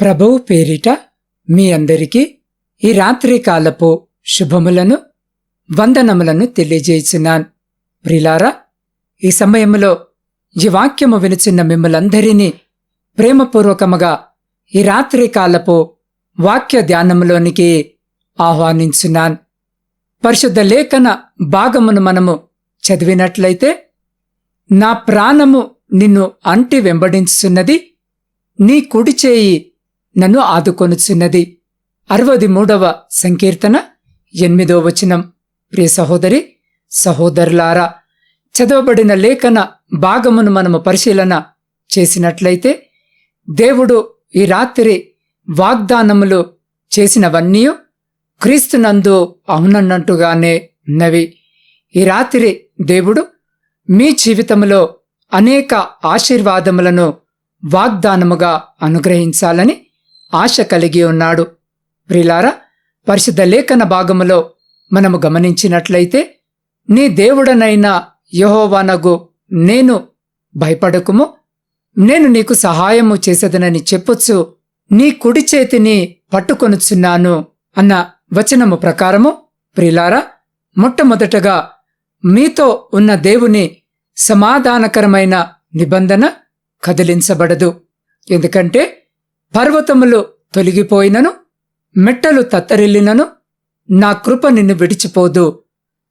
ప్రభువు పేరిట మీ అందరికీ ఈ రాత్రి కాలపు శుభములను వందనములను తెలియజేస్తున్నాను ప్రిలారా ఈ సమయంలో ఈ వాక్యము వినుచున్న మిమ్మలందరినీ ప్రేమపూర్వకముగా ఈ రాత్రి కాలపు వాక్య ధ్యానములోనికి ఆహ్వానించున్నాను. పరిశుద్ధ లేఖన భాగమును మనము చదివినట్లయితే నా ప్రాణము నిన్ను అంటి వెంబడించుచున్నది నీ కుడి చేయి నన్ను ఆదుకొనుచున్నది. అరవది మూడవ సంకీర్తన ఎనిమిదో వచనం. ప్రియ సహోదరి సహోదరులారా చదవబడిన లేఖన భాగమును మనము పరిశీలన చేసినట్లయితే దేవుడు ఈ రాత్రి వాగ్దానములు చేసినవన్నీ క్రీస్తునందు అవునన్నట్టుగానే ఉన్నవి. ఈ రాత్రి దేవుడు మీ జీవితంలో అనేక ఆశీర్వాదములను వాగ్దానముగా అనుగ్రహించాలని ఆశ కలిగి ఉన్నాడు. ప్రిలారా పరిశుద్ధ లేఖన భాగములో మనము గమనించినట్లయితే నీ దేవుడనైన యహోవానగు నేను భయపడకుము. నేను నీకు సహాయము చేసేదనని చెప్పొచ్చు. నీ కుడి చేతిని పట్టుకొనుచున్నాను అన్న వచనము ప్రకారము ప్రిలారా మొట్టమొదటగా మీతో ఉన్న దేవుని సమాధానకరమైన నిబంధన కదిలించబడదు. ఎందుకంటే పర్వతములు తొలగిపోయినను మెట్టలు తత్తరిల్లినను నా కృప నిన్ను విడిచిపోదు.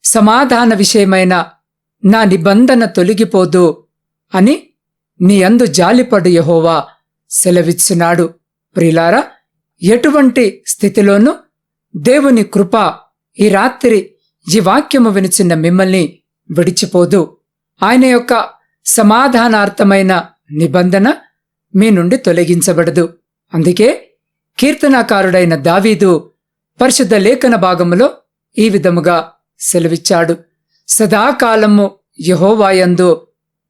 సమాధాన విషయమైన నా నిబంధన తొలగిపోదు అని నీ అందు జాలిపడు యహోవా సెలవిచ్చున్నాడు. ప్రిలారా ఎటువంటి స్థితిలోనూ దేవుని కృప ఈ రాత్రి ఈ వాక్యము వినిచిన మిమ్మల్ని విడిచిపోదు. ఆయన యొక్క సమాధానార్థమైన నిబంధన మీ నుండి తొలగించబడదు. అందుకే కీర్తనాకారుడైన దావీదు పరిశుద్ధ లేఖన భాగములో ఈ విధముగా సెలవిచ్చాడు. సదాకాలము యహోవాయందు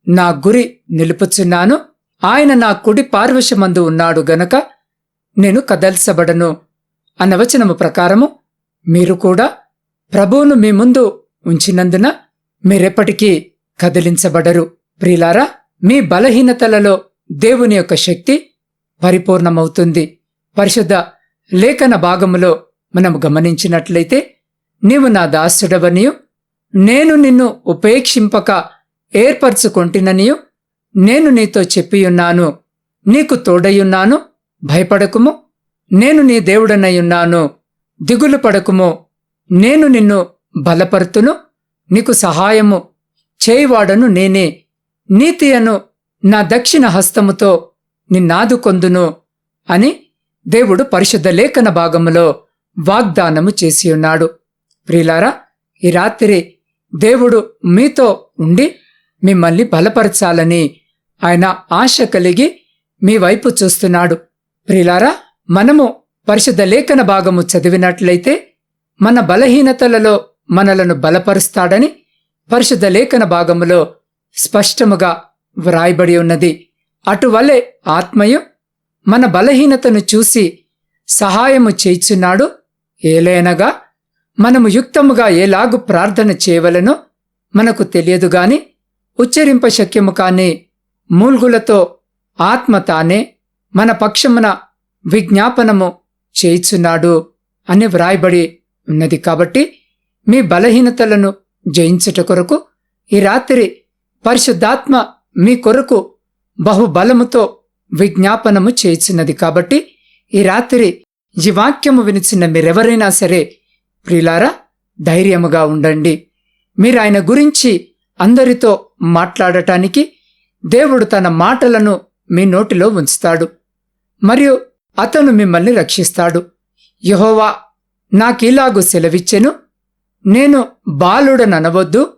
నా గురి నిలుపుచున్నాను. ఆయన నా కుడి పార్వశమందు ఉన్నాడు గనక నేను కదల్సబడను అనవచనము ప్రకారము మీరు కూడా ప్రభువును మీ ముందు ఉంచినందున మీరెప్పటికీ కదిలించబడరు. ప్రిలారా మీ బలహీనతలలో దేవుని యొక్క శక్తి పరిపూర్ణమవుతుంది. పరిశుద్ధ లేఖన భాగములో మనం గమనించినట్లయితే నీవు నా దాసుడవనియు నేను నిన్ను ఉపేక్షింపక ఏర్పరచుకొంటిననియు నేను నీతో చెప్పియున్నాను నీకు తోడయున్నాను భయపడకుము నేను నీ దేవుడనయున్నాను దిగులు పడకుము నేను నిన్ను బలపరుతును నీకు సహాయము చేయివాడను నేనే నీతియను నా దక్షిణ హస్తముతో నిన్నాదుకొందును అని దేవుడు పరిశుద్ధ లేఖన భాగములో వాగ్దానము చేసి ఉన్నాడు. ప్రియులారా ఈ రాత్రి దేవుడు మీతో ఉండి మిమ్మల్ని బలపరచాలని ఆయన ఆశ కలిగి మీ వైపు చూస్తున్నాడు. ప్రియులారా మనము పరిశుద్ధ లేఖన భాగము చదివినట్లయితే మన బలహీనతలలో మనలను బలపరుస్తాడని పరిశుద్ధ లేఖన భాగములో స్పష్టముగా వ్రాయబడి ఉన్నది. అటువలే ఆత్మయు మన బలహీనతను చూసి సహాయము చేయిచున్నాడు. ఏలైనగా మనము యుక్తముగా ఎలాగు ప్రార్థన చేయవలనో మనకు తెలియదు గాని ఉచ్చరింప శక్యము కాని మూల్గులతో ఆత్మ తానే మన పక్షమున విజ్ఞాపనము చేయిచున్నాడు అని వ్రాయబడి ఉన్నది కాబట్టి మీ బలహీనతలను జయించుట కొరకు ఈ రాత్రి పరిశుద్ధాత్మ మీ కొరకు బహుబలముతో విజ్ఞాపనము చేయుచున్నది కాబట్టి ఈ రాత్రి ఈ వాక్యము వినిచిన మీరెవరైనా సరే ప్రిలారా ధైర్యముగా ఉండండి. మీరు ఆయన గురించి అందరితో మాట్లాడటానికి దేవుడు తన మాటలను మీ నోటిలో ఉంచుతాడు. మరియు అతను మిమ్మల్ని రక్షిస్తాడు. యహోవా నాకిలాగు సెలవిచ్చెను. నేను బాలుడననవద్దు.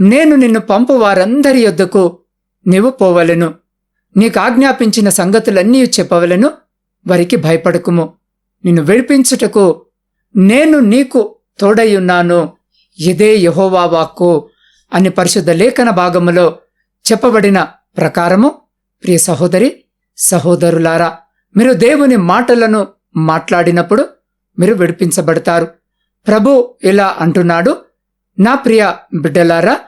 నేను నిన్ను పంపు వారందరి యొద్దకు నీవు పోవలెను. నీకు ఆజ్ఞాపించిన సంగతులన్నీ చెప్పవలను వారికి భయపడకుము. నిన్ను విడిపించుటకు నేను నీకు తోడయ్యున్నాను ఇదే యహోవా వాక్కు. అని పరిశుద్ధ లేఖన భాగములో చెప్పబడిన ప్రకారము ప్రియ సహోదరి సహోదరులారా మీరు దేవుని మాటలను మాట్లాడినప్పుడు మీరు విడిపించబడతారు. ప్రభు ఇలా అంటున్నాడు నా ప్రియ బిడ్డలారా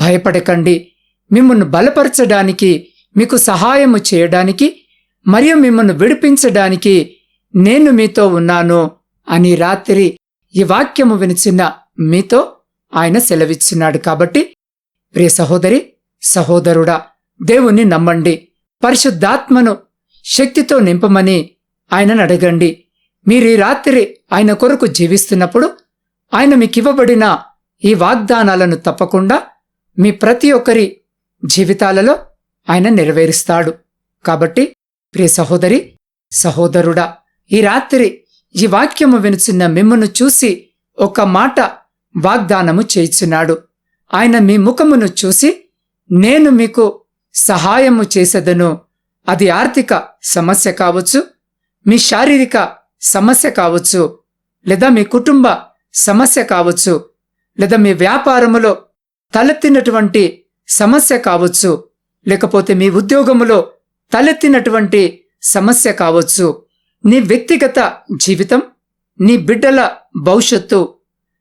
భయపడకండి. మిమ్మల్ని బలపరచడానికి మీకు సహాయము చేయడానికి మరియు మిమ్మల్ని విడిపించడానికి నేను మీతో ఉన్నాను అని రాత్రి ఈ వాక్యము వినిచిన మీతో ఆయన సెలవిచ్చున్నాడు కాబట్టి ప్రియ సహోదరి సహోదరుడా దేవుణ్ణి నమ్మండి. పరిశుద్ధాత్మను శక్తితో నింపమని ఆయనను అడగండి. మీరు ఈ రాత్రి ఆయన కొరకు జీవిస్తున్నప్పుడు ఆయన మీకివ్వబడిన ఈ వాగ్దానాలను తప్పకుండా మీ ప్రతి ఒక్కరి జీవితాలలో ఆయన నెరవేరుస్తాడు. కాబట్టి ప్రియ సహోదరి సహోదరుడా ఈ రాత్రి ఈ వాక్యము వినుచున్న మిమ్మను చూసి ఒక మాట వాగ్దానము చేయుచున్నాడు. ఆయన మీ ముఖమును చూసి నేను మీకు సహాయము చేసేదను. అది ఆర్థిక సమస్య కావచ్చు మీ శారీరక సమస్య కావచ్చు లేదా మీ కుటుంబ సమస్య కావచ్చు లేదా మీ వ్యాపారములో తలెత్తినటువంటి సమస్య కావచ్చు లేకపోతే మీ ఉద్యోగములో తలెత్తినటువంటి సమస్య కావచ్చు. నీ వ్యక్తిగత జీవితం నీ బిడ్డల భవిష్యత్తు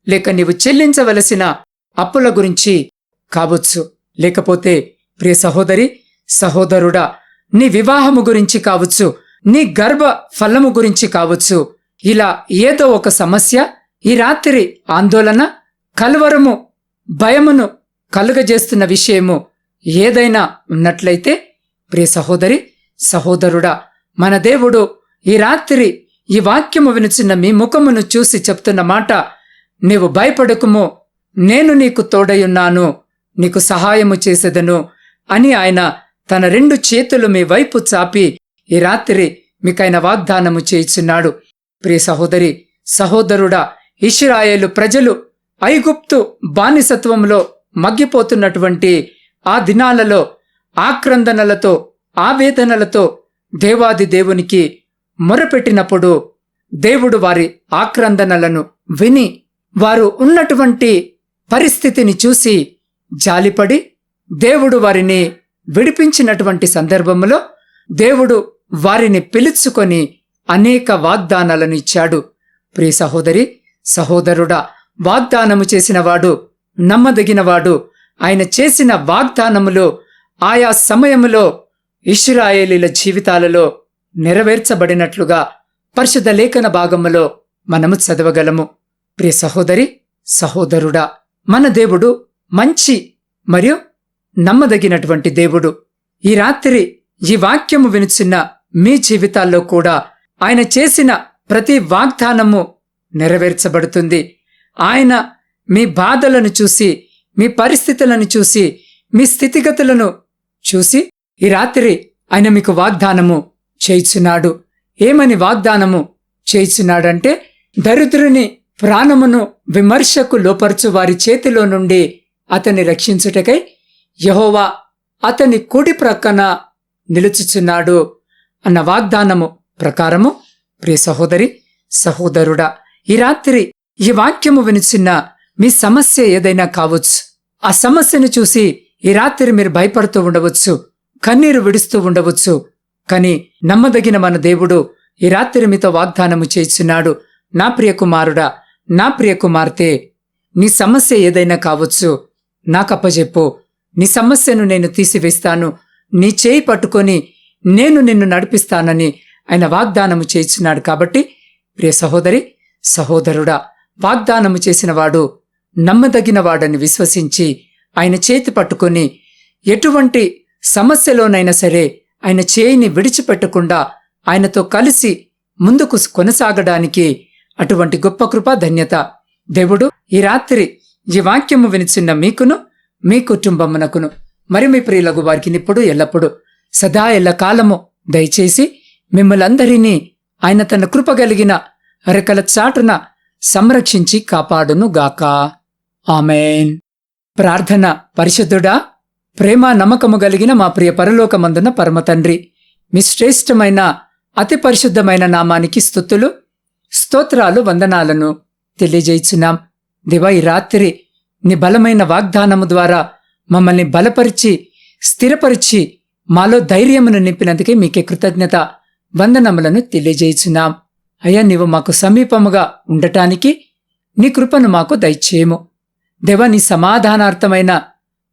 లేక నీవు చెల్లించవలసిన అప్పుల గురించి కావచ్చు. లేకపోతే ప్రియ సహోదరి సహోదరుడా నీ వివాహము గురించి కావచ్చు నీ గర్భ ఫలము గురించి కావచ్చు. ఇలా ఏదో ఒక సమస్య ఈ రాత్రి ఆందోళన కలవరము భయమును కలుగజేస్తున్న విషయము ఏదైనా ఉన్నట్లయితే ప్రియ సహోదరి సహోదరుడా మన దేవుడు ఈ రాత్రి ఈ వాక్యము వినుచున్న మీ ముఖమును చూసి చెప్తున్న మాట నీవు భయపడకుము నేను నీకు తోడయున్నాను నీకు సహాయము చేసేదను అని ఆయన తన రెండు చేతులు మీ వైపు చాపి ఈ రాత్రి మీకైన వాగ్దానము చేయుచున్నాడు. ప్రియ సహోదరి సహోదరుడా ఇష్రాయేలు ప్రజలు ఐగుప్తు బానిసత్వంలో మగ్గిపోతున్నటువంటి ఆ దినాలలో ఆక్రందనలతో ఆవేదనలతో దేవాది దేవునికి మొరపెట్టినప్పుడు దేవుడు వారి ఆక్రందనలను విని వారు ఉన్నటువంటి పరిస్థితిని చూసి జాలిపడి దేవుడు వారిని విడిపించినటువంటి సందర్భంలో దేవుడు వారిని పిలుచుకొని అనేక వాగ్దానాలను ఇచ్చాడు. ప్రియ సహోదరి సహోదరుడా వాగ్దానము చేసినవాడు నమ్మదగినవాడు ఆయన చేసిన వాగ్దానములు ఆయా సమయములో ఇష్రాయేలీల జీవితాలలో నెరవేర్చబడినట్లుగా పరిశుద్ధ లేఖన భాగములో మనము చదవగలము. ప్రియ సహోదరి సహోదరుడా మన దేవుడు మంచి మరియు నమ్మదగినటువంటి దేవుడు. ఈ రాత్రి ఈ వాక్యము వినుచున్న మీ జీవితాల్లో కూడా ఆయన చేసిన ప్రతి వాగ్దానము నెరవేర్చబడుతుంది. ఆయన మీ బాధలను చూసి మీ పరిస్థితులను చూసి మీ స్థితిగతులను చూసి ఈ రాత్రి ఆయన మీకు వాగ్దానము చేయిచున్నాడు. ఏమని వాగ్దానము చేయిచున్నాడంటే దరిద్రుని ప్రాణమును విమర్శకు లోపరచు వారి చేతిలో నుండి అతన్ని రక్షించుటకై యహోవా అతని కుడి ప్రక్కన నిలుచుచున్నాడు అన్న వాగ్దానము ప్రకారము ప్రియ సహోదరి సహోదరుడా ఈ రాత్రి ఈ వాక్యము వినిచిన్న మీ సమస్య ఏదైనా కావచ్చు. ఆ సమస్యను చూసి ఈ రాత్రి మీరు భయపడుతూ ఉండవచ్చు కన్నీరు విడుస్తూ ఉండవచ్చు. కానీ నమ్మదగిన మన దేవుడు ఈ రాత్రి మీతో వాగ్దానము చేస్తున్నాడు నా ప్రియ కుమారుడా నా ప్రియ కుమార్తె నీ సమస్య ఏదైనా కావచ్చు నాకప్పజెప్పు నీ సమస్యను నేను తీసివేస్తాను. నీ చేయి పట్టుకొని నేను నిన్ను నడిపిస్తానని ఆయన వాగ్దానము చేయించున్నాడు కాబట్టి ప్రియ సహోదరి సహోదరుడా వాగ్దానము చేసినవాడు నమ్మదగిన వాడని విశ్వసించి ఆయన చేతి పట్టుకొని ఎటువంటి సమస్యలోనైనా సరే ఆయన చేయిని విడిచిపెట్టకుండా ఆయనతో కలిసి ముందుకు కొనసాగడానికి అటువంటి గొప్ప కృపా ధన్యత. దేవుడు ఈ రాత్రి ఈ వాక్యము వినిచిన్న మీకును మీ కుటుంబమునకును మరి మీ ప్రియులకు వారికి ఇప్పుడు ఎల్లప్పుడు సదా ఎల్ల కాలము దయచేసి మిమ్మలందరినీ ఆయన తన కృప కలిగిన రెక్కల చాటున సంరక్షించి కాపాడును గాక ఆమెన్. ప్రార్థన పరిశుద్ధుడా ప్రేమ నమ్మకము కలిగిన మా ప్రియ పరలోకమందున పరమతండ్రి మీ శ్రేష్టమైన అతి పరిశుద్ధమైన నామానికి స్థుతులు స్తోత్రాలు వందనాలను తెలియజేయుచున్నాం. దివా ఈ రాత్రి నీ బలమైన వాగ్దానము ద్వారా మమ్మల్ని బలపరిచి స్థిరపరిచి మాలో ధైర్యమును నింపినందుకే మీకే కృతజ్ఞత వందనములను తెలియజేయుచున్నాం. అయ్యా నీవు మాకు సమీపముగా ఉండటానికి నీ కృపను మాకు దయచేయము. దేవ నీ సమాధానార్థమైన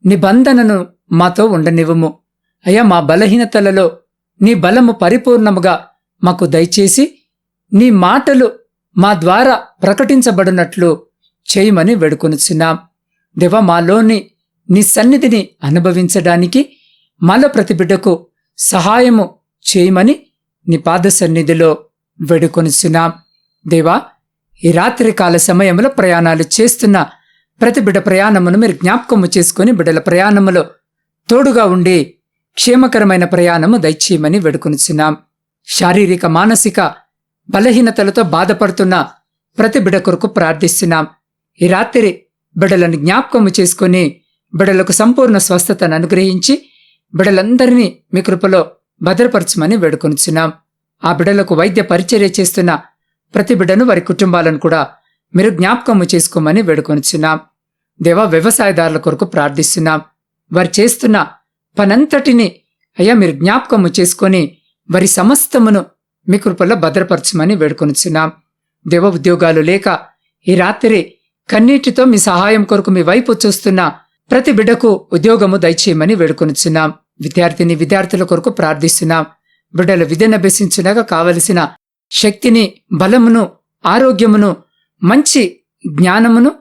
నిబంధనను మాతో ఉండనివ్వము. అయ్యా మా బలహీనతలలో నీ బలము పరిపూర్ణముగా మాకు దయచేసి నీ మాటలు మా ద్వారా ప్రకటించబడినట్లు చేయమని వేడుకొనుచున్నాం. దేవ మాలోని నీ సన్నిధిని అనుభవించడానికి మాలో ప్రతి బిడ్డకు సహాయము చేయమని నీ పాద సన్నిధిలో వేడుకొనుచున్నాం. దేవా ఈ రాత్రికాల సమయంలో ప్రయాణాలు చేస్తున్న ప్రతి బిడ్డ ప్రయాణమును మీరు జ్ఞాపకము చేసుకుని బిడ్డల ప్రయాణములో తోడుగా ఉండి క్షేమకరమైన ప్రయాణము దయచేయమని వేడుకొనిచున్నాం. శారీరక మానసిక బలహీనతలతో బాధపడుతున్న ప్రతి బిడ కొరకు ప్రార్థిస్తున్నాం. ఈ రాత్రి బిడలను జ్ఞాపకము చేసుకుని బిడలకు సంపూర్ణ స్వస్థతను అనుగ్రహించి బిడలందరినీ మీ కృపలో భద్రపరచమని వేడుకొనిచున్నాం. ఆ బిడలకు వైద్య పరిచర్య చేస్తున్న ప్రతి బిడను వారి కుటుంబాలను కూడా మీరు జ్ఞాపకము చేసుకోమని వేడుకొనిచున్నాం. దేవ వ్యవసాయదారుల కొరకు ప్రార్థిస్తున్నాం. వారు చేస్తున్న పనంతటిని అయ్యా మీరు జ్ఞాపకము చేసుకొని వారి సమస్తమును మీ కృపల్లో భద్రపరచమని వేడుకొనిచున్నాం. దేవ ఉద్యోగాలు లేక ఈ రాత్రి కన్నీటితో మీ సహాయం కొరకు మీ వైపు చూస్తున్న ప్రతి బిడ్డకు ఉద్యోగము దయచేయమని వేడుకొనిచున్నాం. విద్యార్థిని విద్యార్థుల కొరకు ప్రార్థిస్తున్నాం. బిడ్డలు విద్యనభ్యసించునగా కావలసిన శక్తిని బలమును ఆరోగ్యమును మంచి జ్ఞానమును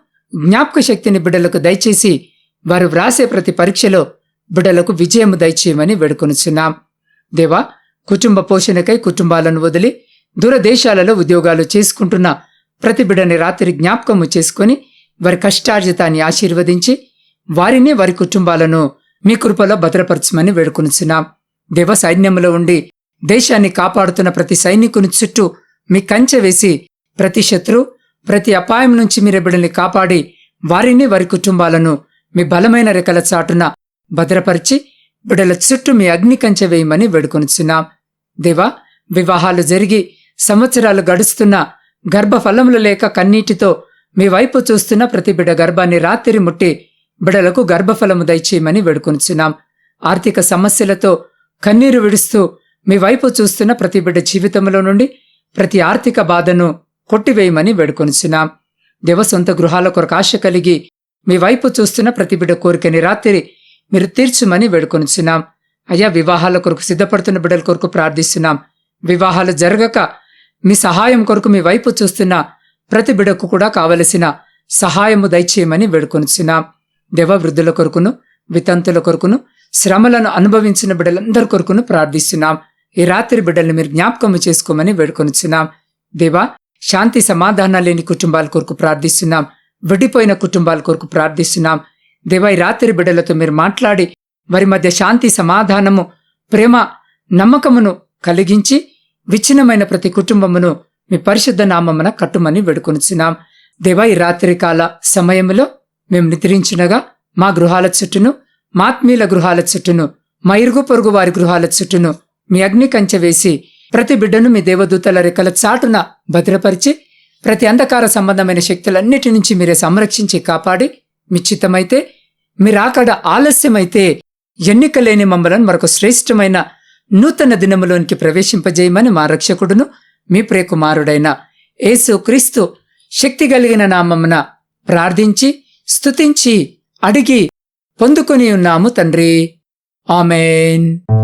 జ్ఞాపక శక్తిని బిడ్డలకు దయచేసి వారు వ్రాసే ప్రతి పరీక్షలో బిడ్డలకు విజయము దయచేయమని వేడుకొనుచున్నాం. దేవా కుటుంబ పోషణకై కుటుంబాలను వదిలి దూరదేశాలలో ఉద్యోగాలు చేసుకుంటున్న ప్రతి బిడ్డని రాత్రి జ్ఞాపకము చేసుకొని వారి కష్టార్జితాన్ని ఆశీర్వదించి వారిని వారి కుటుంబాలను మీ కృపలో భద్రపరచమని వేడుకొనుచున్నాం. దేవ సైన్యంలో ఉండి దేశాన్ని కాపాడుతున్న ప్రతి సైనికుని చుట్టూ మీ కంచె వేసి ప్రతి శత్రు ప్రతి అపాయం నుంచి మీరు బిడ్డల్ని కాపాడి వారిని వారి కుటుంబాలను మీ బలమైన రెక్కల చాటున భద్రపరిచి బిడ్డల చుట్టూ మీ అగ్ని కంచె వేయమని వేడుకొనిచున్నాం. దేవా వివాహాలు జరిగి సంవత్సరాలు గడుస్తున్న గర్భఫలములు లేక కన్నీటితో మీ వైపు చూస్తున్న ప్రతి బిడ్డ గర్భాన్ని రాత్రి ముట్టి బిడలకు గర్భఫలము దయచేయమని వేడుకొనిచున్నాం. ఆర్థిక సమస్యలతో కన్నీరు విడుస్తూ మీ వైపు చూస్తున్న ప్రతి బిడ్డ జీవితంలో నుండి ప్రతి ఆర్థిక బాధను కొట్టివేయమని వేడుకొనిచున్నాం. దేవ సొంత గృహాల కొరకు ఆశ కలిగి మీ వైపు చూస్తున్న ప్రతి బిడ్డ కోరికని రాత్రి మీరు తీర్చుమని వేడుకొనిచున్నాం. అయ్యా వివాహాల కొరకు సిద్ధపడుతున్న బిడ్డల కొరకు ప్రార్థిస్తున్నాం. వివాహాలు జరగక మీ సహాయం కొరకు మీ వైపు చూస్తున్న ప్రతి బిడకు కూడా కావలసిన సహాయము దయచేయమని వేడుకొనిచున్నాం. దేవ వృద్ధుల కొరకును వితంతుల కొరకును శ్రమలను అనుభవించిన బిడ్డలందరి కొరకును ప్రార్థిస్తున్నాం. ఈ రాత్రి బిడ్డల్ని మీరు జ్ఞాపకము చేసుకోమని వేడుకొనిచున్నాం. దేవా శాంతి సమాధానాలు లేని కుటుంబాల కొరకు ప్రార్థిస్తున్నాం. విడిపోయిన కుటుంబాల కొరకు ప్రార్థిస్తున్నాం. దేవై రాత్రి బిడ్డలతో మీరు మాట్లాడి వారి మధ్య శాంతి సమాధానము ప్రేమ నమ్మకమును కలిగించి విచ్ఛిన్నమైన ప్రతి కుటుంబమును మీ పరిశుద్ధ నామమున కట్టుమని వేడుకొనిచున్నాం. దేవా ఈ రాత్రికాల సమయంలో మేము నిద్రించినగా మా గృహాల చుట్టూను మాత్మీయుల గృహాల చుట్టూను మా ఇరుగు పొరుగు వారి గృహాల చుట్టూను మీ అగ్ని కంచె వేసి ప్రతి బిడ్డను మీ దేవదూతల రెక్కల చాటున భద్రపరిచి ప్రతి అంధకార సంబంధమైన శక్తులన్నిటి నుంచి మీరే సంరక్షించి కాపాడి మిచ్చితమైతే మీరాకడ ఆలస్యమైతే ఎన్నిక లేని మమ్మలను మరొక శ్రేష్టమైన నూతన దినములోనికి ప్రవేశింపజేయమని మా రక్షకుడును మీ ప్రియకుమారుడైన యేసు క్రీస్తు శక్తి కలిగిన నామమున ప్రార్థించి స్తుతించి అడిగి పొందుకొని ఉన్నాము తండ్రి. ఆమెన్.